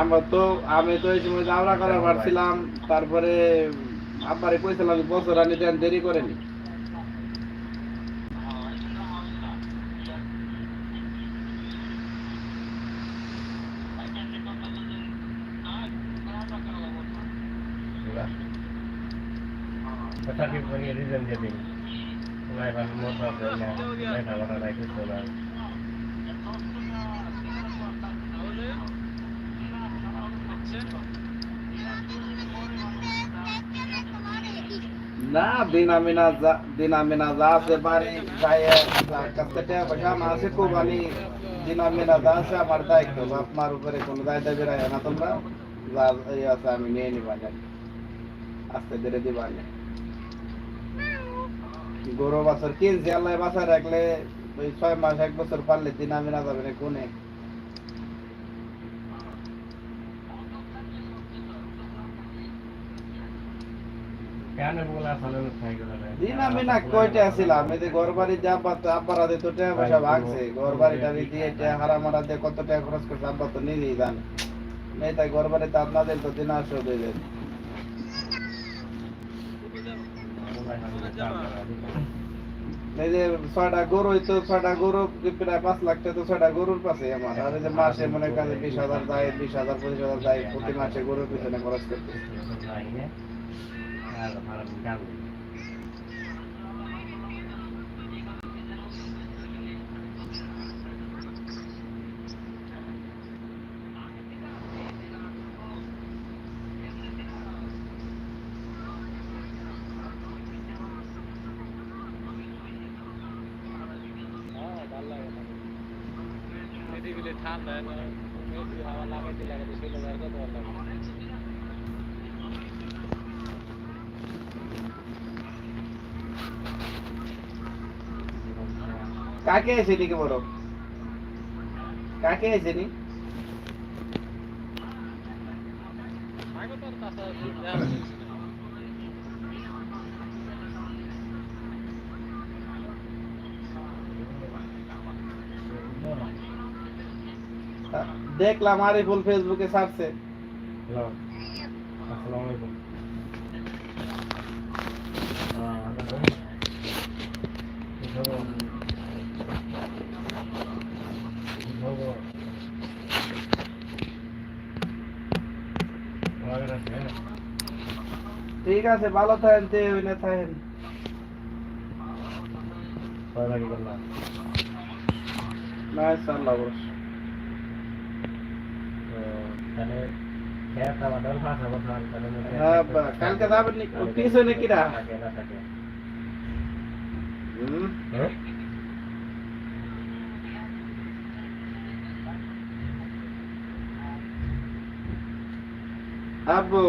আমরা তো আমি তো এই সময় দাওরা করা পারছিলাম। তারপরে আব্বারে কইছিলাম বছর আনি দেন দেরি করেনি। না দিন আমি না যা দিন আমি না যা আছে বাড়ি যাই কাছে টাকা পয়সা আমার আছে খুব আমি দিন আমি না আমার দায়িত্ব, বাপ মার উপরে কোনো দায়িত্ব বেড়ায় না তোমরা। যা আমি নিয়ে নিবা না আস্তে ধীরে দিবা না গরু বছর কিনছি, আল্লাহ বাসা রাখলে ওই ছয় মাস, এক বছর পারলে দিন আমি না যাবে না কোনে? দিন কয়টা আসছিলাম এই যে ঘর বাড়ি যা আব্বা তো আব্বার তো টাকা পয়সা দিয়ে টাকা হারা মারা দিয়ে কত টাকা খরচ করছে, আব্বা তো নিজেই জানে। নেই তাই ঘর বাড়িতে আপনাদের তো দিন আসো দেবেন এই যে ছয়টা গরু হইতো ছয়টা গরু প্রায় পাঁচ লাখ তো ছয়টা গরুর পাশে আমার। আর যে মাসে মনে করেন বিশ হাজার যায়, বিশ হাজার, পঁচিশ হাজার যায়, প্রতি মাসে গরুর পিছনে খরচ করতে ঠান্ডা হাওয়া লাগাইতে লাগাইতে চলে যাওয়ার কথা বললাম কাকে এসে দিকে বড় কাকে এসে নি আগে তো আর তাছাড়া দেখলাম আরিফুল ফেসবুকে ছাড়ছে ঠিক আছে ভালো থাকেন তে ওই না থাকেন না ইনশাআল্লাহ বস হ্যাঁ বা- কালকে যাবেন নি পিছনে কিরা হুম আব্বু